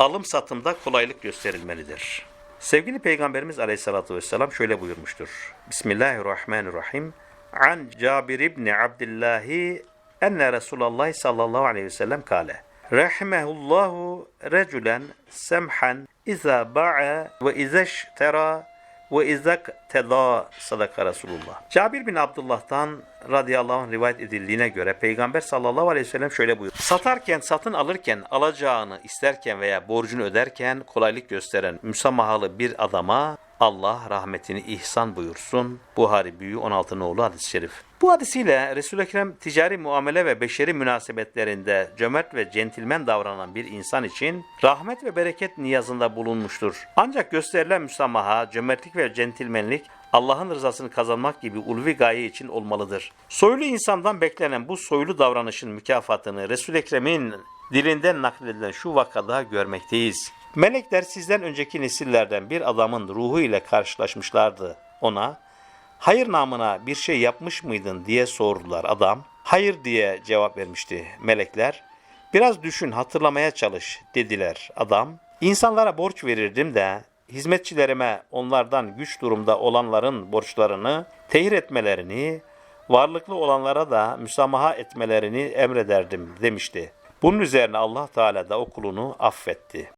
alım satımda kolaylık gösterilmelidir. Sevgili Peygamberimiz Aleyhisselatü Vesselam şöyle buyurmuştur. Bismillahirrahmanirrahim. An Cabir ibn Abdillahi enne Resulallah sallallahu aleyhi ve sellem kale. Rahimehullahu reculen semhan iza ba'a ve izeştera ve izak teda sadaka Resulullah. Cabir bin Abdullah'tan radıyallahu anh rivayet edildiğine göre Peygamber sallallahu aleyhi ve sellem şöyle buyurdu. Satarken, satın alırken, alacağını isterken veya borcunu öderken kolaylık gösteren müsamahalı bir adama Allah rahmetini ihsan buyursun. Buhari Büyü 16 nolu hadis-i şerif. Bu hadisiyle Resul-i Ekrem ticari muamele ve beşeri münasebetlerinde cömert ve centilmen davranan bir insan için rahmet ve bereket niyazında bulunmuştur. Ancak gösterilen müsamaha, cömertlik ve centilmenlik Allah'ın rızasını kazanmak gibi ulvi gaye için olmalıdır. Soylu insandan beklenen bu soylu davranışın mükafatını Resul-i Ekrem'in dilinden nakledilen şu vakada görmekteyiz. Melekler sizden önceki nesillerden bir adamın ruhu ile karşılaşmışlardı. Ona, hayır namına bir şey yapmış mıydın diye sordular adam. Hayır diye cevap vermişti melekler. Biraz düşün hatırlamaya çalış dediler adam. İnsanlara borç verirdim de hizmetçilerime onlardan güç durumda olanların borçlarını tehir etmelerini, varlıklı olanlara da müsamaha etmelerini emrederdim demişti. Bunun üzerine Allah Teala da o kulunu affetti.